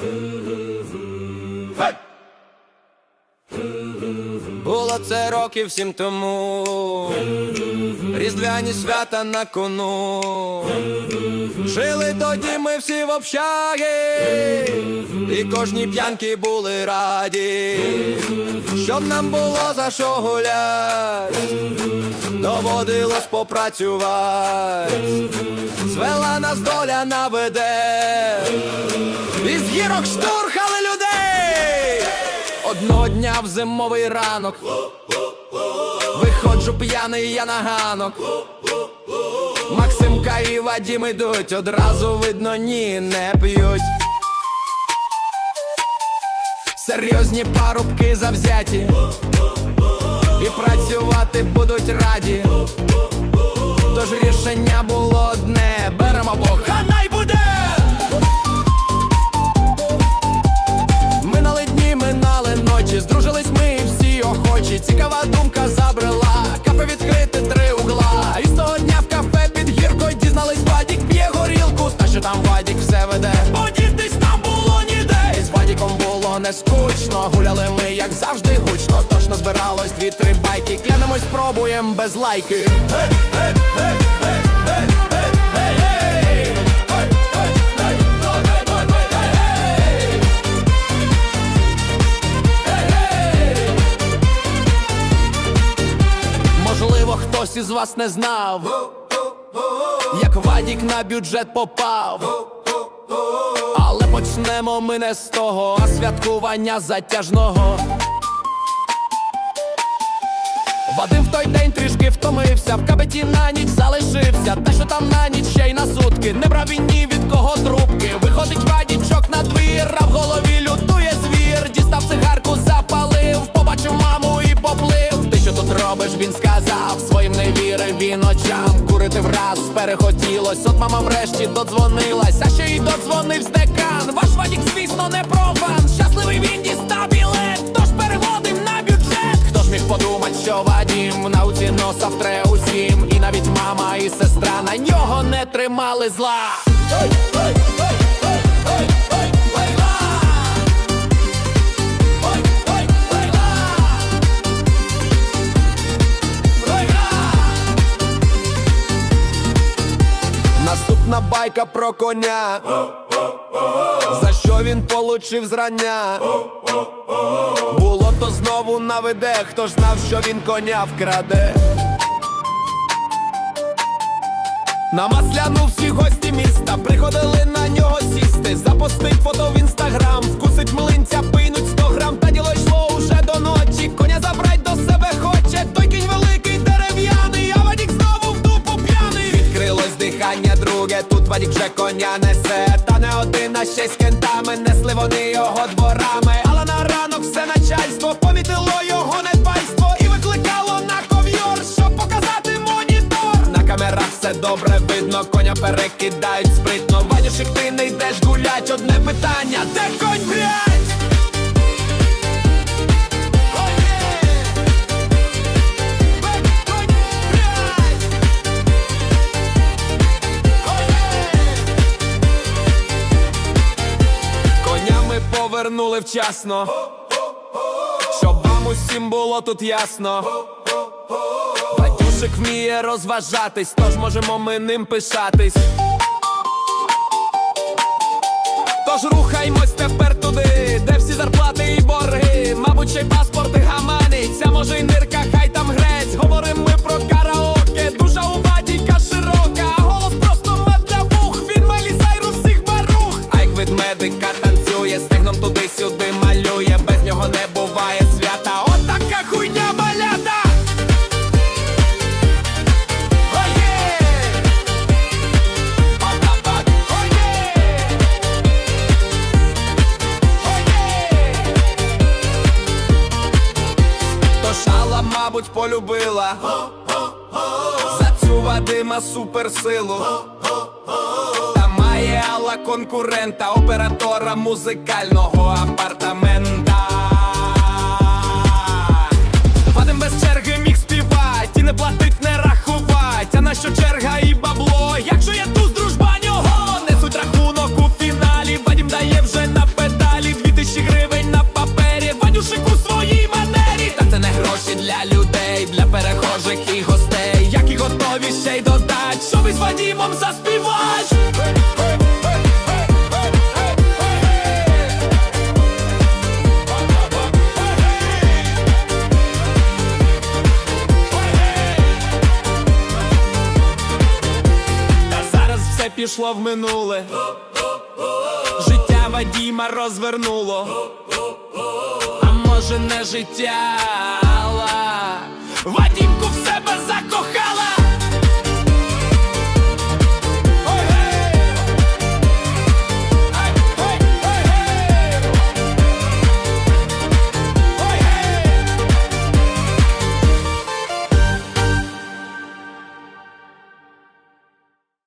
Було років сім тому, різдвяні свята на кону. Жили тоді ми всі в общагі, і кожні п'янки були раді, щоб нам було за що гулять, доводилось попрацювати, звела нас доля наведе, із гірок штурхали людей. Одного дня в зимовий ранок Виходжу п'яний я на ганок Максимка і Вадім ідуть, одразу видно, ні, не п'ють. Серйозні парубки завзяті І працювати будуть раді. Тож рішення було одне, беремо бо хай буде! Минали дні, минали ночі, здружились ми всі охочі. Цікава думка не скучно. Гуляли ми, як завжди, гучно. Тож назбиралось дві-три байки. Клянемось, пробуєм без лайки. Можливо, хтось із вас не знав, як Вадік на бюджет попав. Але почнемо ми не з того, а святкування затяжного. Вадим в той день трішки втомився, в кабеті на ніч залишився. Те, що там на ніч ще й на сутки, не брав він ні від кого трубки. Виходить Вадічок на двір, а в голові враз перехотілось. От мама врешті додзвонилась, а ще й додзвонив декан. Ваш Вадік, звісно, не профан. Щасливий він дістав білет, тож переводим на бюджет. Хто ж міг подумать, що Вадім в науці носа втре усім, і навіть мама і сестра на нього не тримали зла. Байка про коня, за що він получив зрання. Було то знову наведе, хто ж знав, що він коня вкраде. На масляну всі гості Вадік вже коня несе. Та не один, а ще й з кентами несли вони його дворами. Але на ранок все начальство помітило його недбайство і викликало на ковйор, щоб показати монітор. На камерах все добре видно, коня перекидають спритно. Ванюшик, ти не йдеш гулять, одне питання, де повернули вчасно, щоб вам усім було тут ясно. Батюшик вміє розважатись, тож можемо ми ним пишатись. Тож рухаймось тепер туди, де всі зарплати і борги. Мабуть, ще й паспорти гаманиться, може й нирка, полюбила за цю Вадима суперсилу. Та має Алла конкурента, оператора музикального пішло в минуле. Життя Вадіма розвернуло. А може не життя. Алла. Вадімку в себе закохала.